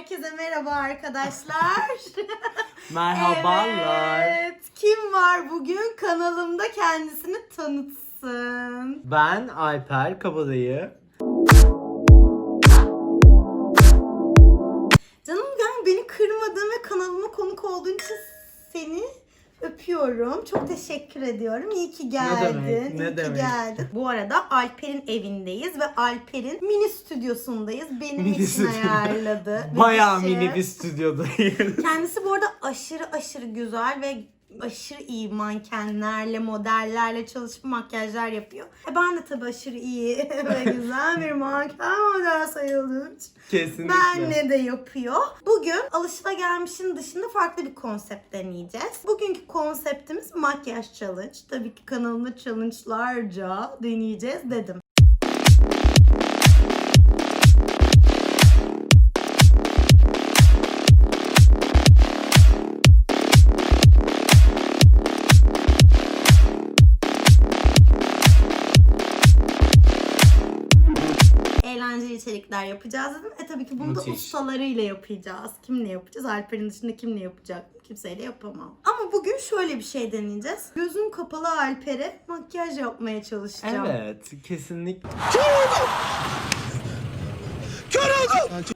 Herkese merhaba arkadaşlar. Merhabalar. Evet, kim var bugün kanalımda kendisini tanıtsın. Ben Alper Kabadayı. Canım ben beni kırmadığın ve kanalıma konuk olduğun için seni öpüyorum. Çok teşekkür ediyorum. İyi ki geldin. demek, ne İyi ki demek. geldin. Bu arada Alper'in evindeyiz ve Alper'in mini stüdyosundayız. Benim Mini için stüdyo. ayarladı. Bayağı Benim için. mini bir stüdyodayız. Kendisi bu arada aşırı aşırı güzel ve aşırı iyi mankenlerle, modellerle çalışıp makyajlar yapıyor. E ben de tabii aşırı iyi ve güzel bir manken model sayıldığım için Kesinlikle. benle de yapıyor. Bugün alışılagelmişin dışında farklı bir konsept deneyeceğiz. Bugünkü konseptimiz makyaj challenge. Tabii ki kanalımda challenge'larca deneyeceğiz dedim. İçerikler yapacağız dedim. E tabii ki bunu da Müthiş. ustalarıyla yapacağız. Kimle yapacağız? Alper'in dışında kimle yapacak? Kimseyle yapamam. Ama bugün şöyle bir şey deneyeceğiz. Gözüm kapalı Alper'e makyaj yapmaya çalışacağım. Evet, kesinlikle.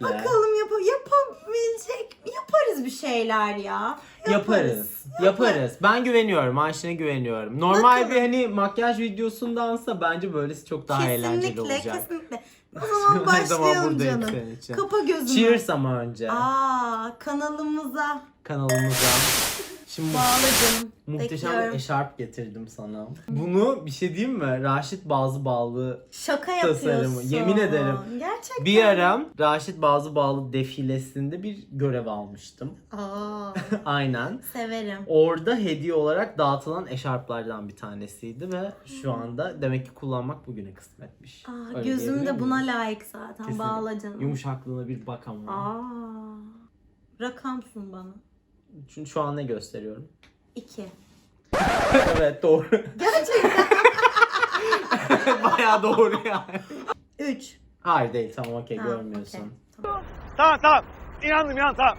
Bakalım yap yapabilecek mi? Yaparız bir şeyler ya. Yaparız. Yaparız. Ben güveniyorum. Ayşe'ne güveniyorum. Normal Bakalım. bir hani makyaj videosundansa bence böylesi çok daha eğlenceli Kesinlikle, olacak. kesinlikle. O zaman Her zaman başlayalım buradayım canım. senin için. Kapa gözünü. Cheers ama önce Aa, kanalımıza kanalımıza. Şimdi bağla canım. muhteşem bir Bekliyorum. eşarp getirdim sana. Bunu bir şey diyeyim mi? Raşit Bazı Bağlı Şaka tasarımı, yapıyorsun. yemin ederim. Gerçekten. Bir ara Raşit Bazı Bağlı defilesinde bir görev almıştım. Aa, Aynen. severim. Orada hediye olarak dağıtılan eşarplardan bir tanesiydi ve şu anda demek ki kullanmak bugüne kısmetmiş. Aa, Öyle gözüm de buna miyiz? layık zaten. Kesinlikle. Bağla canım. Yumuşaklığına bir bak ama. Aa, rakamsın bana. Çünkü şu an ne gösteriyorum? İki. evet doğru. Gerçekten. Bayağı doğru yani. Üç. Hayır değil tamam okey Ha, görmüyorsun. okey, Tamam. Tamam. İnandım inan tamam.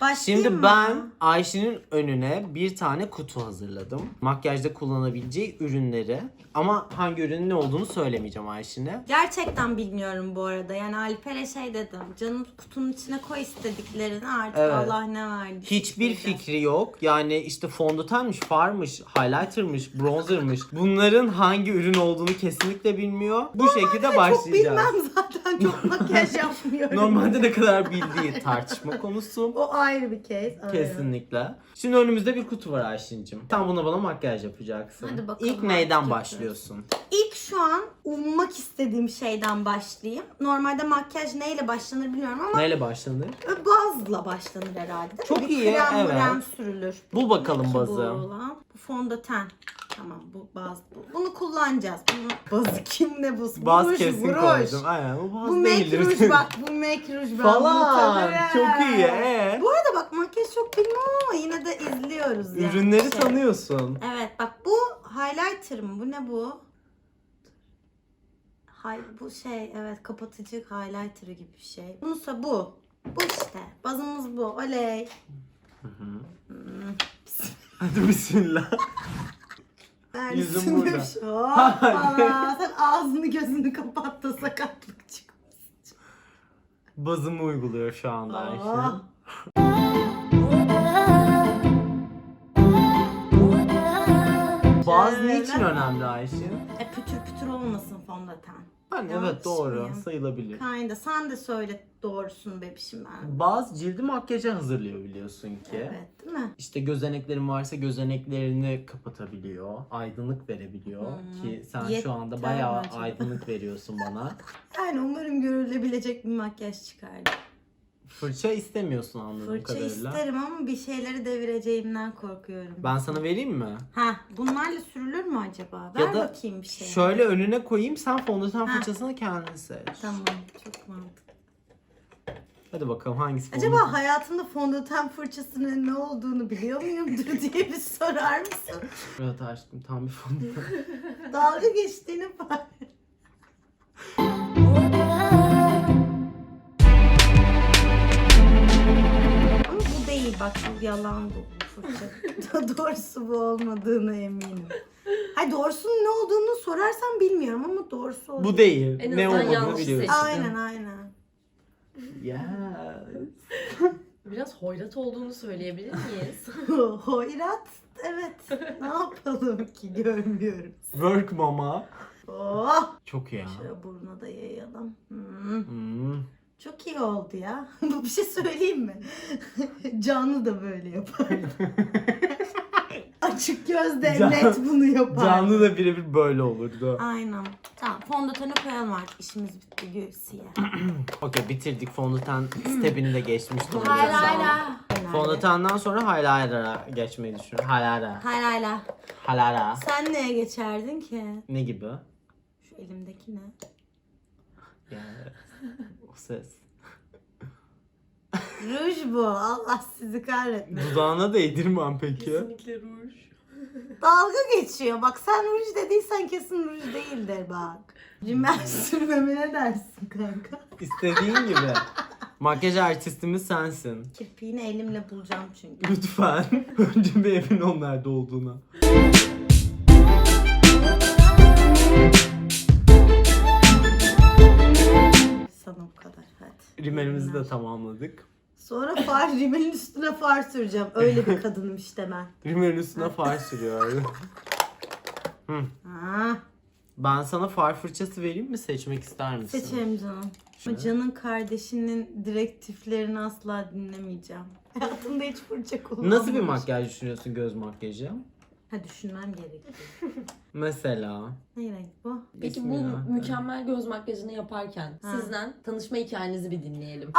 Başlayayım Şimdi mı? ben Ayşe'nin önüne bir tane kutu hazırladım. Makyajda kullanabileceği ürünleri. Ama hangi ürünün ne olduğunu söylemeyeceğim Ayşe'ne. Gerçekten bilmiyorum bu arada. Yani Alper'e şey dedim. Canım kutunun içine koy istediklerini artık Evet. Allah ne verdi. Hiçbir fikri yok. Yani işte fondötenmiş, farmış, highlighter'mış, bronzer'mış. Bunların hangi ürün olduğunu kesinlikle bilmiyor. Bu şekilde Çok başlayacağız. bilmem zaten. Çok makyaj yapmıyorum. Normalde ne kadar bildiği tartışma konusu. O ayrı bir case. Aynen. Kesinlikle. Şimdi önümüzde bir kutu var Ayşin'cim. Sen buna bana makyaj yapacaksın. Hadi bakalım, İlk neyden başlıyorsun? İlk şu an ummak istediğim şeyden başlayayım. Normalde makyaj neyle başlanır bilmiyorum ama Neyle başlanır? bazla başlanır herhalde. Çok bir iyi, krem evet. mrem sürülür. Bul bakalım bazı. Bu, bu fondöten. Tamam bu baz bu. Bunu kullanacağız. Bunu bazı kim ne bu? Baz Ruj, kesin ruj. koydum. Aynen bu baz Bu değildir. make ruj bak bu make ruj ben bunu Falan. tanırım. Çok iyi. Ee? Bu arada bak makyaj çok bilmem ama yine de izliyoruz yani. Ürünleri Şey. tanıyorsun. Evet bak bu highlighter mı? Bu ne bu? Hay bu şey evet kapatıcı highlighter gibi bir şey. Bunsa bu. Bu işte. Bazımız bu. Oley. Hadi bismillah. Ben Yüzüm burada. şu. Hoppala. Sen ağzını gözünü kapat da sakatlık çıkmasın. Bazımı uyguluyor şu anda Ayşe. Aa. Baz niçin önemli Ayşe? E pütür pütür fondöten. Yani Yanlış evet doğru mıyım? sayılabilir. Kinda. Sen de söyle doğrusunu bebişim ben. Baz cildi makyaja hazırlıyor biliyorsun ki. Evet değil mi? İşte gözeneklerin varsa gözeneklerini kapatabiliyor, aydınlık verebiliyor Hmm. ki sen Yeter şu anda mi bayağı acaba? aydınlık veriyorsun bana. Yani umarım görülebilecek bir makyaj çıkardı. Fırça istemiyorsun anladığım Fırça kadarıyla. isterim ama bir şeyleri devireceğimden korkuyorum. Ben sana vereyim mi? Ha, bunlarla sürülür mü acaba? Ver Ya da bakayım bir şey. Şöyle önüne koyayım sen fondöten fırçasını kendin seç. Tamam, çok mantıklı. Hadi bakalım hangisi Acaba hayatımda fondöten fırçasının ne olduğunu biliyor muyumdur diye bir sorar mısın? Evet aşkım tam bir fondöten. Dalga geçtiğini fark yalan bu fırça. doğrusu bu olmadığına eminim. Hayır doğrusunun ne olduğunu sorarsan bilmiyorum ama doğrusu o Bu değil. En ne azından olduğunu yanlış biliyorsun. seçtin. Aynen aynen. Yes. Biraz hoyrat olduğunu söyleyebilir miyiz? Hoyrat evet. ne yapalım ki görmüyoruz. Work mama. Oh. Çok iyi ya. Şöyle burnuna da yayalım. Hmm. Hmm. Çok iyi oldu ya. Bu bir şey söyleyeyim mi? Canlı da böyle yapar. Açık gözle Can- net bunu yapar. Canlı da birebir böyle olurdu. Aynen. Tamam fondöteni koyalım artık. İşimiz bitti Gülsiye. Okey bitirdik fondöten stepini de geçmiş Hayır durumdayız. hayır hayır. Fondötenden sonra hayrara geçmeyi düşünüyorum. Hayrara. Hayır hayır. Halara. Sen neye geçerdin ki? Ne gibi? Şu elimdeki ne? Yani o ses. Ruj bu. Allah sizi kahretmesin. Dudağına değdirmem peki. Kesinlikle ruj. Dalga geçiyor. Bak sen ruj dediysen kesin ruj değildir bak. Rimel sürmeme ne dersin kanka? İstediğin gibi. Makyaj artistimiz sensin. Kirpiğini elimle bulacağım çünkü. Lütfen. Önce bir emin ol nerede olduğuna. Sana bu kadar hadi. Rimelimizi de tamamladık. Sonra far, rimelin üstüne far süreceğim. Öyle bir kadınım işte ben. Rimelin üstüne far sürüyor. Ha, Ben sana far fırçası vereyim mi? Seçmek ister misin? seçelim canım. Ama Can'ın kardeşinin direktiflerini asla dinlemeyeceğim. Hayatımda hiç fırça kullanmamışım. Nasıl bir makyaj düşünüyorsun göz makyajı? Ha düşünmem gerekiyor. Mesela. Ne renk bu? Peki bu Bismillah. mükemmel göz makyajını yaparken Ha. sizden tanışma hikayenizi bir dinleyelim.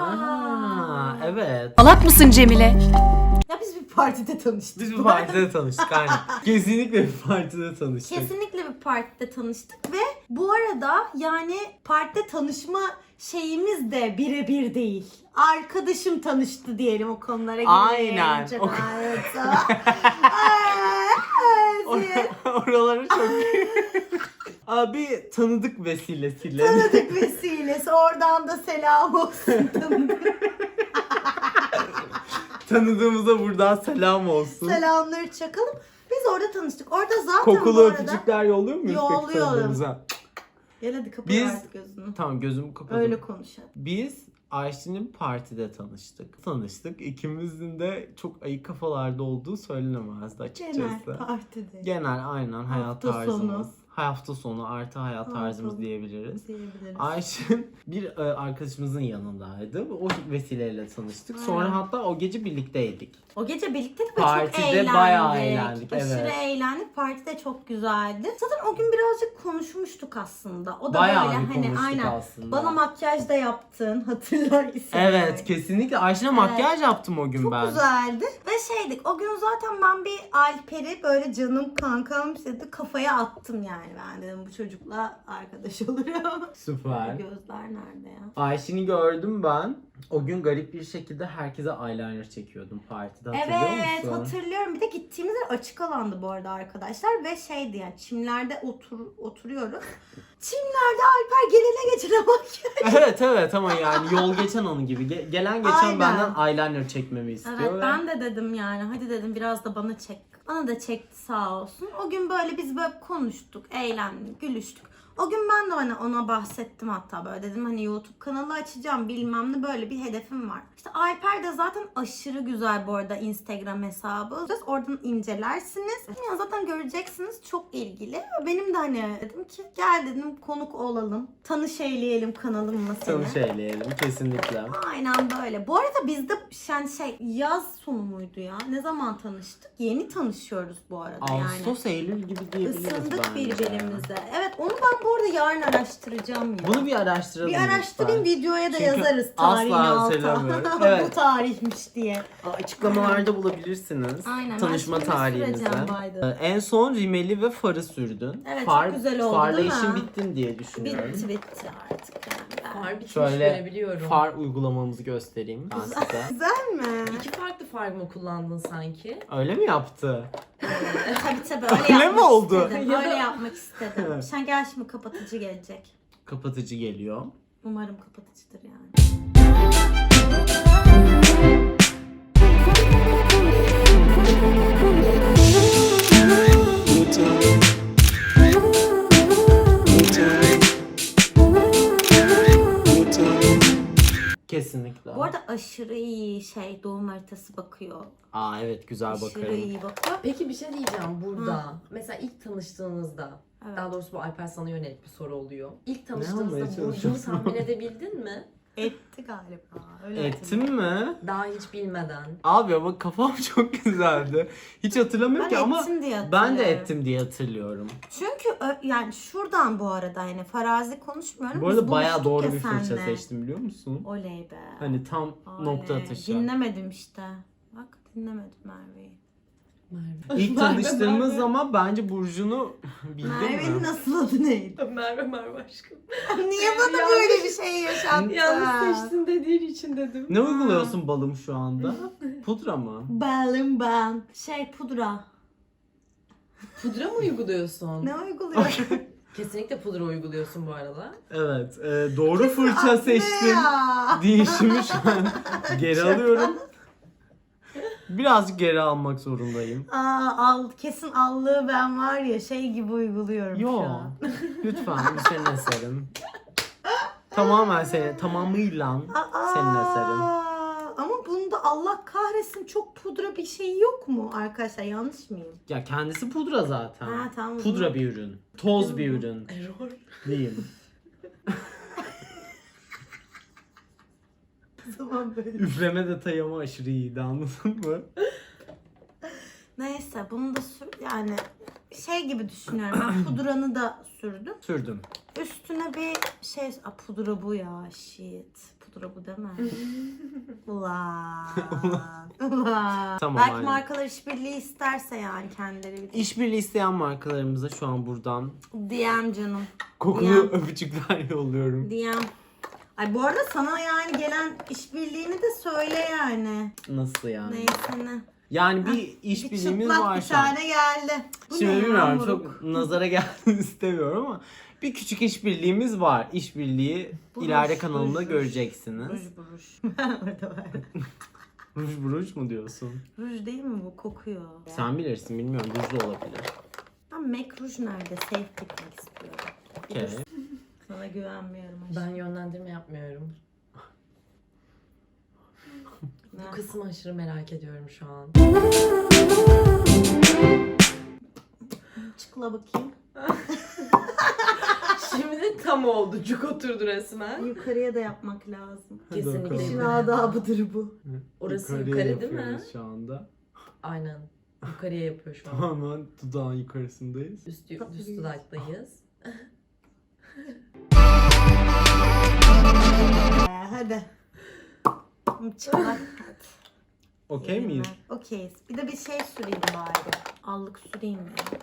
Aa, evet. Salak mısın Cemile? Ya biz bir partide tanıştık. Biz bu partide tanıştık aynen. Kesinlikle bir partide tanıştık. Kesinlikle bir partide tanıştık ve bu arada yani partide tanışma şeyimiz de birebir değil. Arkadaşım tanıştı diyelim o konulara girmeyelim. Aynen. O- Oraları çok... Abi tanıdık vesilesiyle. Tanıdık vesilesi. Oradan da selam olsun. Tanıdık. Tanıdığımıza buradan selam olsun. Selamları çakalım. Biz orada tanıştık. Orada zaten Kokulu bu arada... öpücükler yolluyor muyuz Yolluyorum. Gel hadi kapat Biz- artık gözünü. Tamam gözümü kapadım. Öyle konuşalım. Biz Ayşe'nin partide tanıştık. Tanıştık. İkimizin de çok ayık kafalarda olduğu söylenemezdi açıkçası. Genel partide. Genel aynen hayat Hafta tarzımız. Hafta sonu artı hayat tarzımız diyebiliriz. diyebiliriz. Ayşe bir e, arkadaşımızın yanındaydı. O vesileyle tanıştık. Sonra Aynen. hatta o gece birlikteydik. O gece birlikteydik ve Partide çok eğlendik. bayağı eğlendik, Aşırı evet. eğlendik. Parti de çok güzeldi. Zaten o gün birazcık konuşmuştuk aslında. O da Bayağı böyle bir hani konuştuk aynen. aslında. Bana makyaj da yaptın hatırlar isen. Evet kesinlikle. Ayşe'ne makyaj yaptım o gün Çok ben. güzeldi. Ve şeydik o gün zaten ben bir Alper'i böyle canım kankam dedi kafaya attım yani ben dedim bu çocukla arkadaş olurum. Süper. Gözler nerede ya? Ayşe'ni gördüm ben. O gün garip bir şekilde herkese eyeliner çekiyordum partide hatırlıyor Evet musun? hatırlıyorum. Bir de gittiğimiz yer açık alandı bu arada arkadaşlar ve şeydi yani çimlerde otur oturuyoruz. Çimlerde Alper gelene geçene bakıyor. evet evet ama yani yol geçen onun gibi. Ge- gelen geçen Aynen. benden eyeliner çekmemi istiyor. Evet ve- ben de dedim yani hadi dedim biraz da bana çek. Bana da çekti sağ olsun. O gün böyle biz böyle konuştuk, eğlendik, gülüştük. O gün ben de hani ona bahsettim hatta böyle dedim hani YouTube kanalı açacağım bilmem ne böyle bir hedefim var. İşte Alper de zaten aşırı güzel bu arada Instagram hesabı. Oradan incelersiniz. Ya zaten göreceksiniz çok ilgili. Benim de hani dedim ki gel dedim konuk olalım. Tanış eyleyelim kanalımla seni. Tanış eyleyelim kesinlikle. Aynen böyle. Bu arada bizde yani şey yaz sonu muydu ya? Ne zaman tanıştık? Yeni tanışıyoruz bu arada yani. Ağustos Eylül gibi diyebiliriz Isındık bence. birbirimize. Evet onu ben bu arada yarın araştıracağım ya. Bunu bir araştıralım bir araştırayım lütfen. videoya da Çünkü yazarız asla tarihini alta. hatırlamıyorum. Evet. bu tarihmiş diye. Açıklamalarda bulabilirsiniz. Aynen, ben Tanışma şimdi süreceğim way. Ee, En son rimeli ve farı sürdün. Evet, çok güzel oldu, Farla değil mi? işin bittin diye düşünüyorum. Bitti bitti artık yani. Far bitmiş Şöyle görebiliyorum. far uygulamamızı göstereyim ben. Güzel mi? İki farklı far mı kullandın sanki? Öyle mi yaptı? tabii tabii öyle, Öyle mi oldu? istedim. Öyle yapmak istedim. Sen gel şimdi kapatıcı gelecek. Kapatıcı geliyor. Umarım kapatıcıdır yani. Good times. Kesinlikle. Bu arada aşırı iyi şey doğum haritası bakıyor. Aa evet güzel Aşırı bakarım. iyi bakıyor. Peki bir şey diyeceğim burada. Mesela ilk tanıştığınızda Evet. Daha doğrusu bu Alper sana yönelik bir soru oluyor. İlk tanıştığınızda burcunu tahmin edebildin mi? Etti galiba. Öyle Ettim hatırlıyorum. mi? Daha hiç bilmeden. Abi ama kafam çok güzeldi. Hiç hatırlamıyorum Ben ki ama ettim diye ben de hatırlıyorum. ettim diye hatırlıyorum. Çünkü ö- yani şuradan bu arada yani farazi konuşmuyorum. Bu Biz arada bayağı buluştuk doğru ya bir fırça senle. seçtim biliyor musun? Oley be. Hani tam Oley. nokta atışı. Dinlemedim işte. Bak dinlemedim Merve'yi. Merve. İlk tanıştığımız Merve. zaman bence Burcu'nu bildin Merve'nin mi? nasıl adı neydi? Merve Merve aşkım. Niye bana Yanlış- böyle bir şey yaşattın? Yalnız seçtin dediğin için dedim. Ne uyguluyorsun balım şu anda? Pudra mı? Balım ben. Şey pudra. Pudra mı uyguluyorsun? Ne uyguluyorum? Kesinlikle pudra uyguluyorsun bu arada. Evet. e, doğru fırça seçtim. ya? Değişimi şu an geri alıyorum. Birazcık geri almak zorundayım. Aa, al, kesin allığı ben var ya şey gibi uyguluyorum Yo. şu an. Lütfen bu senin eserin. Tamamen senin, tamamıyla Aa, senin eserin. Ama bunda Allah kahretsin çok pudra bir şey yok mu arkadaşlar? Yanlış mıyım? Ya kendisi pudra zaten. Ha, tamam. Pudra bir ürün. Toz bir ürün. Error. Diyeyim. Tamam böyle. Üfleme detayı ama aşırı iyiydi anladın mı? Neyse bunu da sür yani şey gibi düşünüyorum. Ben pudranı da sürdüm. Sürdüm. Üstüne bir şey... Aa, pudra bu ya. Shit. Pudra bu mi? Ulan. Ulan. Tamam, Belki aynen. markalar işbirliği isterse yani kendileri. bir- İşbirliği isteyen markalarımıza şu an buradan DM canım. kokulu Ya. öpücükler yolluyorum. DM. Ay bu arada sana yani gelen işbirliğini de söyle yani. Nasıl yani? Neyse ne. Yani bir Bir işbirliğimiz çıplak var bir şu an. tane geldi. Bu Şimdi ne ya, bilmiyorum moruk? çok nazara gelsin istemiyorum ama bir küçük işbirliğimiz var. İşbirliği Buruş, ileride kanalımda buruş, göreceksiniz. Ruj buruş. Orada var. Ruj buruş mu diyorsun? Ruj değil mi bu? Kokuyor. Sen bilirsin bilmiyorum ruj da olabilir. Ben Mac Ruj nerede? Safe gitmek istiyorum. Okey. Sana güvenmiyorum. aşkım. Ben yönlendirme yapmıyorum. Bu kısmı aşırı merak ediyorum şu an. Çıkla bakayım. Şimdi tam oldu. Cuk oturdu resmen. Yukarıya da yapmak lazım. Hadi Kesinlikle. bakalım. İşin adabıdır bu. Orası yukarı değil mi? yapıyoruz şu anda. Aynen. Yukarıya yapıyor şu an. Tamamen dudağın yukarısındayız. Üst, üst dudaktayız. hadi. Hadi. Okey miyiz? Okeyiz. Bir de bir şey süreyim bari. Allık süreyim ya.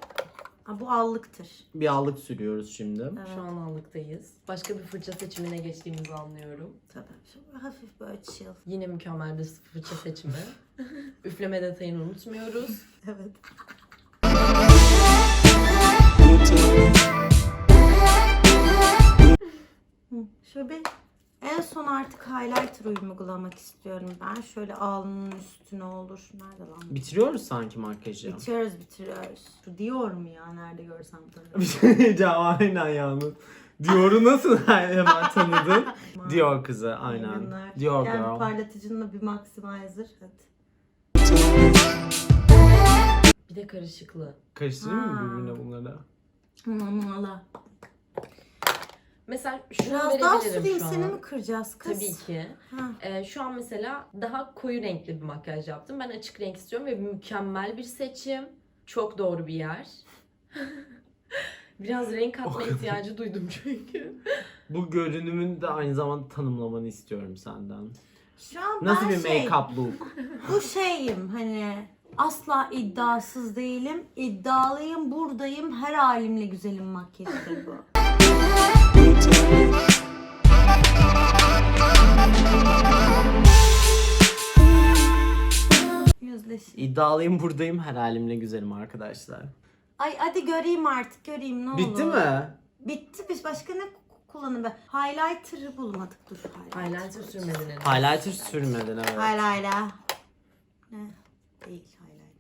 Ha, bu allıktır. Bir allık sürüyoruz şimdi. Evet. Şu an allıktayız. Başka bir fırça seçimine geçtiğimizi anlıyorum. Tabii. Şöyle hafif böyle chill. Yine mükemmel bir fırça seçimi. Üfleme detayını unutmuyoruz. Evet. Şöyle bir en son artık highlighter uygulamak istiyorum ben. Şöyle alnının üstüne olur. Nerede lan? Bitiriyoruz sanki makyajı. Bitiriyoruz bitiriyoruz. Şu Dior mu ya? Nerede görsem Bir tanırım. şey diyeceğim aynen yalnız. Dior'u nasıl hemen tanıdın? Dior kızı aynen. Aynen. Dior Gel bir girl. parlatıcınla bir maximizer. Hadi. Bir de karışıklı. Karıştırayım mı Ha. birbirine bunları? Aman Allah. Mesela şunu Biraz daha verebilirim süreyim şu an. seni mi kıracağız kız? Tabii ki. Ha. Ee, şu an mesela daha koyu renkli bir makyaj yaptım. Ben açık renk istiyorum ve mükemmel bir seçim. Çok doğru bir yer. Biraz renk katma ihtiyacı duydum çünkü. Bu görünümün de aynı zamanda tanımlamanı istiyorum senden. Şu an Nasıl ben bir şey, make-up look? Bu şeyim hani asla iddiasız değilim. İddialıyım, buradayım. Her halimle güzelim makyajıdır bu. Yüzleşin. İddialıyım buradayım her halimle güzelim arkadaşlar. Ay hadi göreyim artık göreyim ne olur. Bitti mi? Bitti biz başka ne kullanım be? Highlighter'ı bulmadık dur. Highlighter. Highlighter sürmedin henüz. Highlighter sürmedin evet. Hayır hayır. Ne? Değil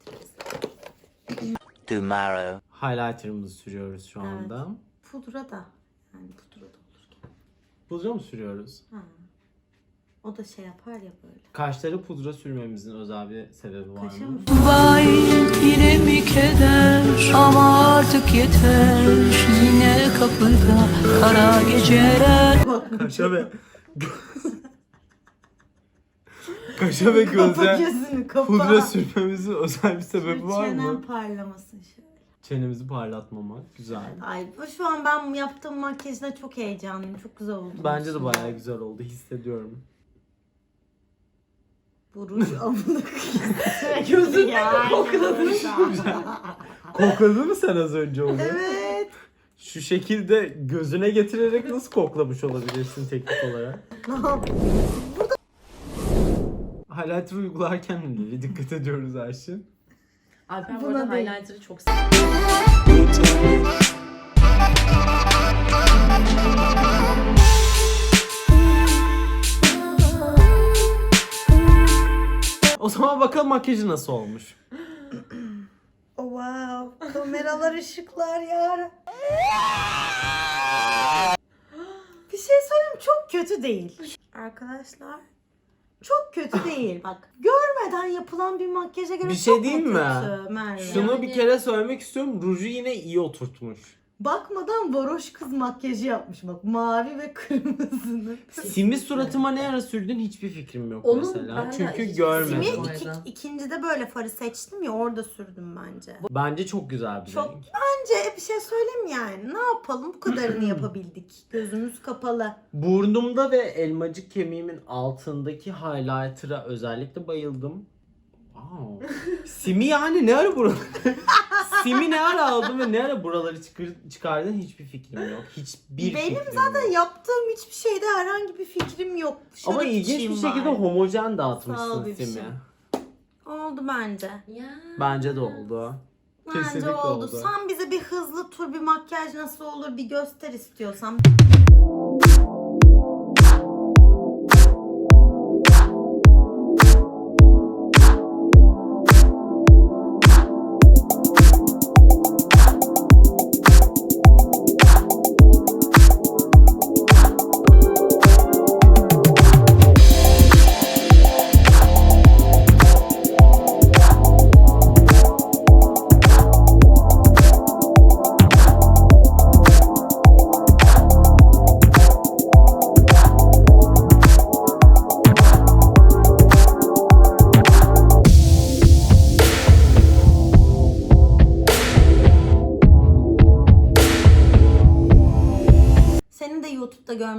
highlighter. tomorrow. Highlighter'ımızı sürüyoruz şu Evet. anda. Pudra da. Yani pudra da. Pudra mı sürüyoruz? Ha. O da şey yapar ya böyle. Kaşları pudra sürmemizin özel bir sebebi var Kaşa mı? mı? Vay yine mi keder ama artık yeter Yine kapıda kara geceler Kaşa ve... Kaşa ve Kapa göze gözünü kapa. pudra sürmemizin özel bir sebebi var Çenem mı? parlamasın şöyle. Çenemizi parlatmamak. Güzel. Ay bu şu an ben yaptığım makyajına çok heyecanlıyım. Çok güzel oldu. Bence de bayağı güzel oldu. Hissediyorum. Bu ruj amlık. Gözünden kokladın. Kokladın mı sen az önce onu? evet. Şu şekilde gözüne getirerek nasıl koklamış olabilirsin teknik olarak? Ne yapayım? Highlighter uygularken neleri dikkat ediyoruz Ayşin? Alper bu Buna arada değil. highlighter'ı çok seviyor. O zaman bakalım makyajı nasıl olmuş. Oh, wow. Kameralar, ışıklar ya. Bir şey söyleyeyim çok kötü değil. Arkadaşlar çok kötü değil. Bak görmeden yapılan bir makyaja göre Bir şey çok mu diyeyim mi? kötü Merve? Şunu Yani- bir kere söylemek istiyorum. Ruju yine iyi oturtmuş. Bakmadan varoş kız makyajı yapmış bak. Mavi ve kırmızının. Simi suratıma ne ara sürdün hiçbir fikrim yok Onun mesela. de Çünkü hiç- görmedim. Simi iki, arada. ikincide böyle farı seçtim ya orada sürdüm bence. Bence çok güzel bir Çok- renk. Bence bir şey söyleyeyim yani. Ne yapalım? Bu kadarını yapabildik. Gözümüz kapalı. Burnumda ve elmacık kemiğimin altındaki highlighter'a özellikle bayıldım. Wow. Simi yani ne ara buraları? Simi ne ara aldın ve ne ara buraları çıkar, çıkardın hiçbir fikrim yok. Hiçbir Benim fikrim zaten yok. yaptığım hiçbir şeyde herhangi bir fikrim yok. Şöyle Ama ilginç bir şekilde var. homojen Sağ ol dağıtmışsın bebişim. Simi. Oldu bence. Ya. Bence de oldu. Bence Kesinlikle oldu. oldu. Sen bize bir hızlı tur bir makyaj nasıl olur bir göster istiyorsan.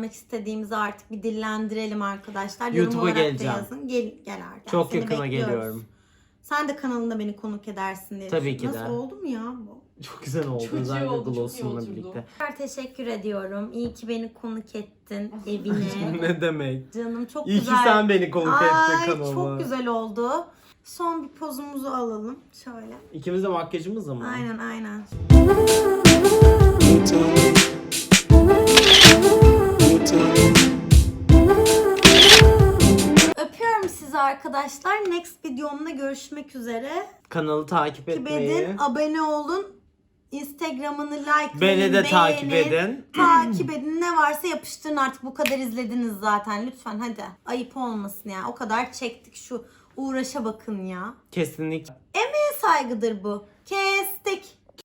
Görmek istediğimizi artık bir dillendirelim arkadaşlar. YouTube'a geleceğim. yazın. Gel, gel Arden. Çok Seni yakına bekliyoruz. geliyorum. Sen de kanalında beni konuk edersin diye Tabii ki düşünüyorum. de. Nasıl oldu mu ya bu? Çok güzel oldu. Çok iyi Özellikle oldu, çok iyi gloss'unla birlikte. Tekrar teşekkür ediyorum. İyi ki beni konuk ettin evine. ne demek? Canım çok İyi güzel. ki sen beni konuk ettin Ay kanalıma. çok güzel oldu. Son bir pozumuzu alalım. Şöyle. İkimiz de makyajımız mı? Aynen aynen. Sizi arkadaşlar. Next videomda görüşmek üzere. Kanalı takip Takip etmeyi. edin, abone olun. Instagram'ını like Beni de takip edin. Takip edin. Ne varsa yapıştırın artık. Bu kadar izlediniz zaten. Lütfen hadi. Ayıp olmasın ya. O kadar çektik şu uğraşa bakın ya. Kesinlikle. Ne saygıdır bu? Kestik.